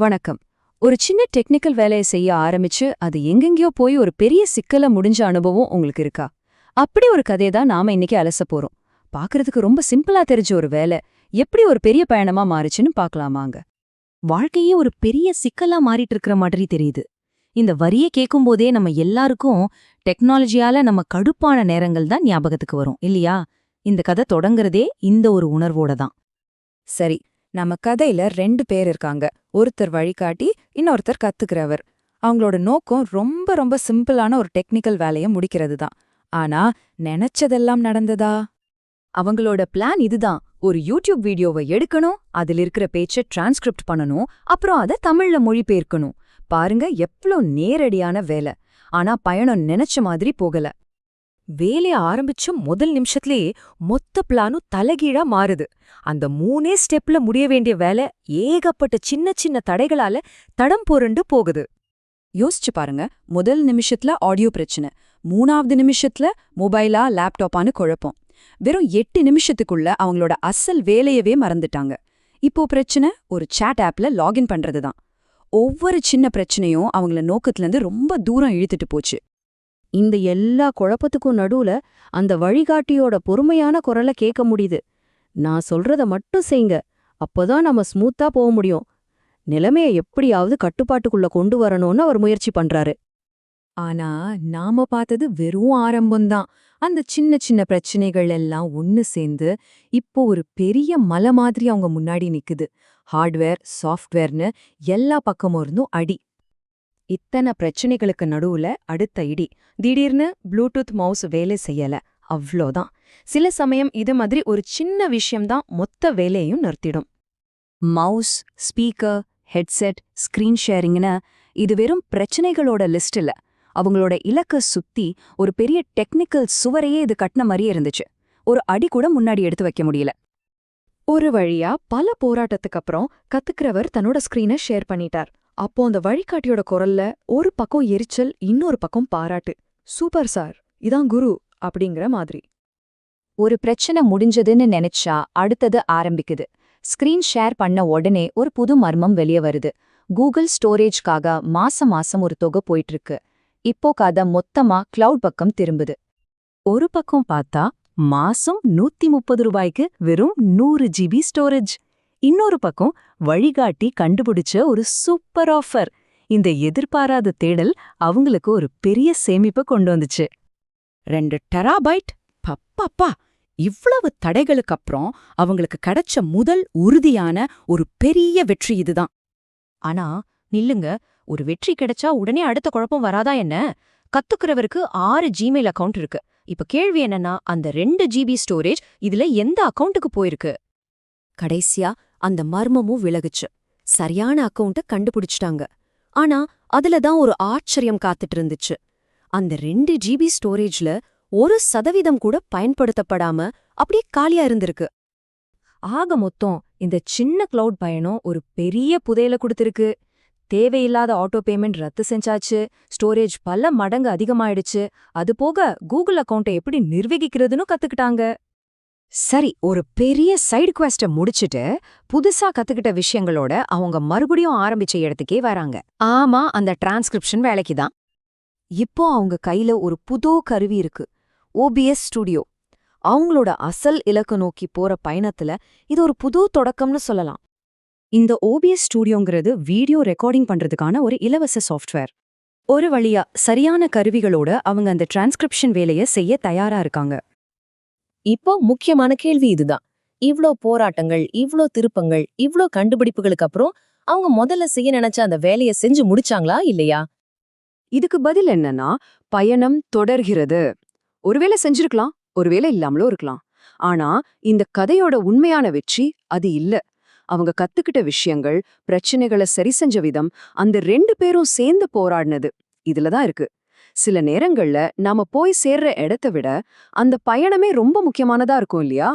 வணக்கம். ஒரு சின்ன டெக்னிக்கல் வேலையை செய்ய ஆரம்பிச்சு அது எங்கெங்கேயோ போய் ஒரு பெரிய சிக்கல முடிஞ்ச அனுபவம் உங்களுக்கு இருக்கா? அப்படி ஒரு கதையை தான் நாம இன்னைக்கு அலச போறோம். பாக்குறதுக்கு ரொம்ப சிம்பிளா தெரிஞ்ச ஒரு வேலை. எப்படி ஒரு பெரிய பயணமா மாறுச்சுன்னு பாக்கலாமாங்க வாழ்க்கையே ஒரு பெரிய சிக்கலா மாறிட்டு இருக்கிற மாதிரி தெரியுது. இந்த வரியை கேட்கும்போதே நம்ம எல்லாருக்கும் டெக்னாலஜியால நம்ம கடுப்பான நேரங்கள் தான் ஞாபகத்துக்கு வரும் இல்லையா? இந்த கதை தொடங்குறதே இந்த ஒரு உணர்வோட தான். சரி நம்ம கதையில ரெண்டு பேர் இருக்காங்க. ஒருத்தர் வழிகாட்டி இன்னொருத்தர் கத்துக்கிறவர். அவங்களோட நோக்கம் ரொம்ப ரொம்ப சிம்பிளான ஒரு டெக்னிக்கல் வேலையை முடிக்கிறது தான் ஆனா நினைச்சதெல்லாம் நடந்ததா? அவங்களோட பிளான் இதுதான். ஒரு யூடியூப் வீடியோவை எடுக்கணும் அதில் இருக்கிற பேச்சை டிரான்ஸ்கிரிப்ட் பண்ணணும் அப்புறம் அதை தமிழ்ல மொழிபெயர்க்கணும். பாருங்க எவ்ளோ நேரடியான வேலை. ஆனா பயணம் நினைச்ச மாதிரி போகல. வேலைய ஆரம்பிச்ச முதல் நிமிஷத்திலேயே மொத்த பிளானும் தலைகீழா மாறுது. அந்த மூணே ஸ்டெப்ல முடிய வேண்டிய வேலை ஏகப்பட்ட சின்ன சின்ன தடைகளால தடம் புரண்டு போகுது. யோசிச்சு பாருங்க முதல் நிமிஷத்துல ஆடியோ பிரச்சனை மூணாவது நிமிஷத்துல மொபைலா லேப்டாப்பான்னு குழப்பம். வெறும் எட்டு நிமிஷத்துக்குள்ள அவங்களோட அசல் வேலையவே மறந்துட்டாங்க. இப்போ பிரச்சனை ஒரு சேட் ஆப்ல லாகின் பண்றதுதான். ஒவ்வொரு சின்ன பிரச்சனையும் அவங்கள நோக்கத்துலேருந்து ரொம்ப தூரம் இழுத்துட்டு போச்சு. இந்த எல்லா குழப்பத்துக்கும் நடுவுல அந்த வழிகாட்டியோட பொறுமையான குரலை கேட்க முடியுது. நான் சொல்றத மட்டும் செய்யுங்க அப்போதான் நம்ம ஸ்மூத்தா போக முடியும். நிலைமையை எப்படியாவது கட்டுப்பாட்டுக்குள்ள கொண்டு வரணும்னு அவர் முயற்சி பண்றாரு. ஆனா நாம பார்த்தது வெறும் ஆரம்பம்தான். அந்த சின்ன சின்ன பிரச்சனைகள் எல்லாம் ஒன்னு சேர்ந்து இப்போ ஒரு பெரிய மலை மாதிரி அவங்க முன்னாடி நிக்குது. ஹார்ட்வேர் சாஃப்ட்வேர்னு எல்லா பக்கமும் இருந்தும் அடி. இத்தனை பிரச்சனைகளுக்கு நடுவுல அடுத்த இடி. திடீர்னு ப்ளூடூத் மவுஸ் வேலை செய்யல. அவ்ளோதான். சில சமயம் இது மாதிரி ஒரு சின்ன விஷயம்தான் மொத்த வேலையையும் நிறுத்திடும். மவுஸ் ஸ்பீக்கர் ஹெட்செட் ஸ்கிரீன் ஷேரிங்னு இது வெறும் பிரச்சனைகளோட லிஸ்ட் இல்ல. அவங்களோட இலக்க சுத்தி ஒரு பெரிய டெக்னிக்கல் சுவரையே இது கட்டின மாதிரியே இருந்துச்சு. ஒரு அடி கூட முன்னாடி எடுத்து வைக்க முடியல. ஒரு வழியா பல போராட்டத்துக்கு அப்புறம் கத்துக்கிறவர் தன்னோட ஸ்கிரீனை ஷேர் பண்ணிட்டார். அப்போ அந்த வழிகாட்டியோட குரல்ல ஒரு பக்கம் எரிச்சல் இன்னொரு பக்கம் பாராட்டு. சூப்பர் சார் இதான் குரு அப்படிங்கிற மாதிரி. ஒரு பிரச்சனை முடிஞ்சதுன்னு நினைச்சா அடுத்தது ஆரம்பிக்குது. ஸ்கிரீன் ஷேர் பண்ண உடனே ஒரு புது மர்மம் வெளிய வருது. கூகுள் ஸ்டோரேஜ்க்காக மாசம் மாசம் ஒரு தொகை போயிட்டு இருக்கு இப்போ கதை மொத்தமா கிளவுட் பக்கம் திரும்புது. ஒரு பக்கம் பார்த்தா மாசம் நூத்தி முப்பது ரூபாய்க்கு வெறும் நூறு ஜிபி ஸ்டோரேஜ். இன்னொரு பக்கம் வழிகாட்டி கண்டுபிடிச்ச ஒரு சூப்பர் ஆஃபர். இந்த எதிர்பாராத தேடல் அவங்களுக்கு ஒரு பெரிய சேமிப்பை கொண்டு வந்துச்சு. ரெண்டு டெராபைட்? பப்பாப்பா! இவ்வளவு தடைகளுக்கு அப்புறம் அவங்களுக்கு கிடைச்ச முதல் உறுதியான ஒரு பெரிய வெற்றி இதுதான். ஆனா நில்லுங்க ஒரு வெற்றி கிடைச்சா உடனே அடுத்த குழப்பம் வராதா என்ன? கத்துக்கிறவருக்கு ஆறு ஜிமெயில் அக்கவுண்ட் இருக்கு. இப்ப கேள்வி என்னன்னா அந்த ரெண்டு ஜிபி ஸ்டோரேஜ் இதுல எந்த அக்கவுண்ட்டுக்கு போயிருக்கு? கடைசியா அந்த மர்மமும் விலகுச்சு. சரியான அக்கவுண்ட்ட கண்டுபிடிச்சிட்டாங்க. ஆனா அதுல தான் ஒரு ஆச்சரியம் காத்துட்டு இருந்துச்சு. அந்த ரெண்டு ஜிபி ஸ்டோரேஜ்ல ஒரு சதவீதம் கூட பயன்படுத்தப்படாம அப்படியே காலியா இருந்திருக்கு. ஆக மொத்தம் இந்த சின்ன கிளவுட் பயணம் ஒரு பெரிய புதையல கொடுத்திருக்கு. தேவையில்லாத ஆட்டோ பேமெண்ட் ரத்து செஞ்சாச்சு. ஸ்டோரேஜ் பல மடங்கு அதிகமாயிடுச்சு. அது போக கூகுள் அக்கௌண்ட்டை எப்படி நிர்வகிக்கிறதுன்னு கத்துக்கிட்டாங்க. சரி ஒரு பெரிய சைடு குவெஸ்ட முடிச்சுட்டு புதுசா கத்துக்கிட்ட விஷயங்களோட அவங்க மறுபடியும் ஆரம்பிச்ச இடத்துக்கே வராங்க. ஆமா அந்த டிரான்ஸ்கிரிப்ஷன் வேலைக்கு தான். இப்போ அவங்க கையில ஒரு புது கருவி இருக்கு ஓபிஎஸ் ஸ்டுடியோ அவங்களோட அசல் இலக்கு நோக்கி போற பயணத்துல இது ஒரு புது தொடக்கம்னு சொல்லலாம். இந்த ஓபிஎஸ் ஸ்டுடியோங்கிறது வீடியோ ரெக்கார்டிங் பண்றதுக்கான ஒரு இலவச சாஃப்ட்வேர் ஒரு வழியா சரியான கருவிகளோட அவங்க அந்த டிரான்ஸ்கிரிப்ஷன் வேலையை செய்ய தயாரா இருக்காங்க. இப்போ முக்கியமான கேள்வி இதுதான். இவ்ளோ போராட்டங்கள் இவ்ளோ திருப்பங்கள் இவ்ளோ கண்டுபிடிப்புகளுக்கு அப்புறம் அவங்க முதல்ல செய்ய நினைச்ச அந்த வேலையை செஞ்சு முடிச்சாங்களா இல்லையா? இதுக்கு பதில் என்னன்னா பயணம் தொடர்கிறது. ஒருவேளை செஞ்சிருக்கலாம் ஒருவேளை இல்லாமலும் இருக்கலாம். ஆனா இந்த கதையோட உண்மையான வெற்றி அது இல்ல. அவங்க கத்துக்கிட்ட விஷயங்கள் பிரச்சனைகளை சரி செஞ்ச விதம் அந்த ரெண்டு பேரும் சேர்ந்து போராடினது. இதுலதான் இருக்கு. சில நேரங்கள்ல நாம போய் சேர்ற இடத்த விட அந்த பயணமே ரொம்ப முக்கியமானதா இருக்கும் இல்லையா?